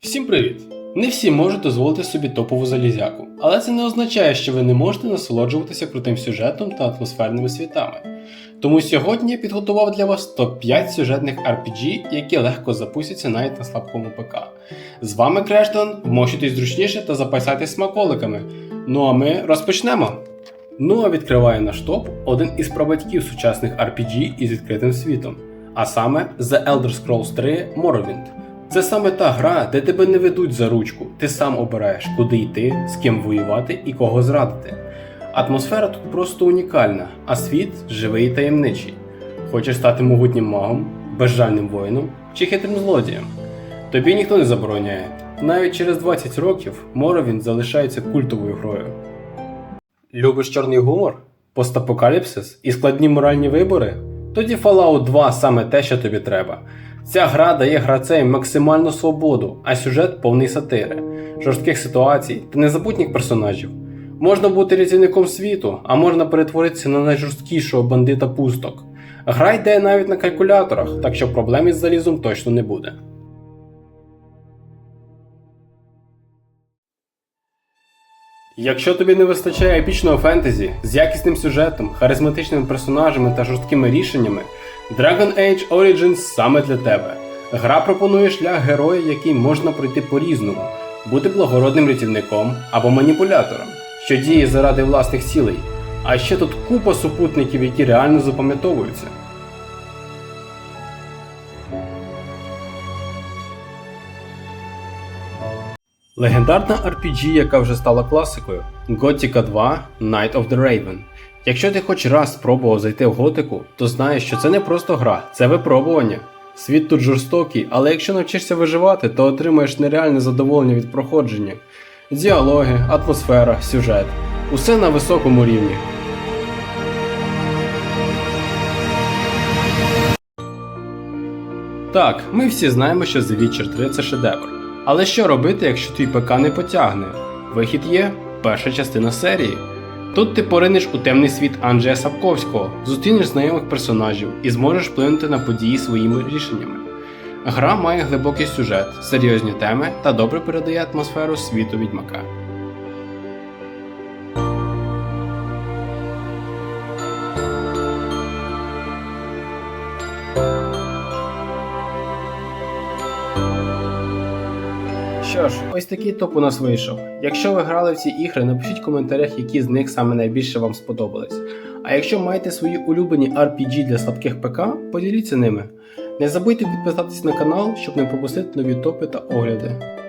Всім привіт! Не всі можуть дозволити собі топову залізяку, але це не означає, що ви не можете насолоджуватися крутим сюжетом та атмосферними світами. Тому сьогодні я підготував для вас топ-5 сюжетних RPG, які легко запустяться навіть на слабкому ПК. З вами Крештон, вмощуйтесь зручніше та запасайтесь смаколиками. Ну а ми розпочнемо! Ну а відкриває наш топ один із прабатьків сучасних RPG із відкритим світом, а саме The Elder Scrolls 3 Morrowind. Це саме та гра, де тебе не ведуть за ручку, ти сам обираєш, куди йти, з ким воювати і кого зрадити. Атмосфера тут просто унікальна, а світ живий і таємничий. Хочеш стати могутнім магом, безжальним воїном чи хитрим злодієм? Тобі ніхто не забороняє. Навіть через 20 років Morrowind залишається культовою грою. Любиш чорний гумор? Постапокаліпсис і складні моральні вибори? Тоді Fallout 2 саме те, що тобі треба. Ця гра дає гравцям максимальну свободу, а сюжет повний сатири, жорстких ситуацій та незабутніх персонажів. Можна бути рятівником світу, а можна перетворитися на найжорсткішого бандита пусток. Гра йде навіть на калькуляторах, так що проблем із залізом точно не буде. Якщо тобі не вистачає епічного фентезі з якісним сюжетом, харизматичними персонажами та жорсткими рішеннями, Dragon Age Origins саме для тебе. Гра пропонує шлях героя, який можна пройти по-різному, бути благородним рятівником або маніпулятором, що діє заради власних цілей. А ще тут купа супутників, які реально запам'ятовуються. Легендарна RPG, яка вже стала класикою Gothica 2 Night of the Raven. Якщо ти хоч раз спробував зайти в готику, то знаєш, що це не просто гра, це випробування. Світ тут жорстокий, але якщо навчишся виживати, то отримаєш нереальне задоволення від проходження. Діалоги, атмосфера, сюжет усе на високому рівні. Так, ми всі знаємо, що The Witcher 3 це шедевр. Але що робити, якщо твій ПК не потягне? Вихід є перша частина серії. Тут ти поринеш у темний світ Анджея Сапковського, зустрінеш знайомих персонажів і зможеш вплинути на події своїми рішеннями. Гра має глибокий сюжет, серйозні теми та добре передає атмосферу світу відьмака. Що ж, ось такий топ у нас вийшов. Якщо ви грали в ці ігри, напишіть в коментарях, які з них саме найбільше вам сподобались. А якщо маєте свої улюблені RPG для слабких ПК, поділіться ними. Не забудьте підписатись на канал, щоб не пропустити нові топи та огляди.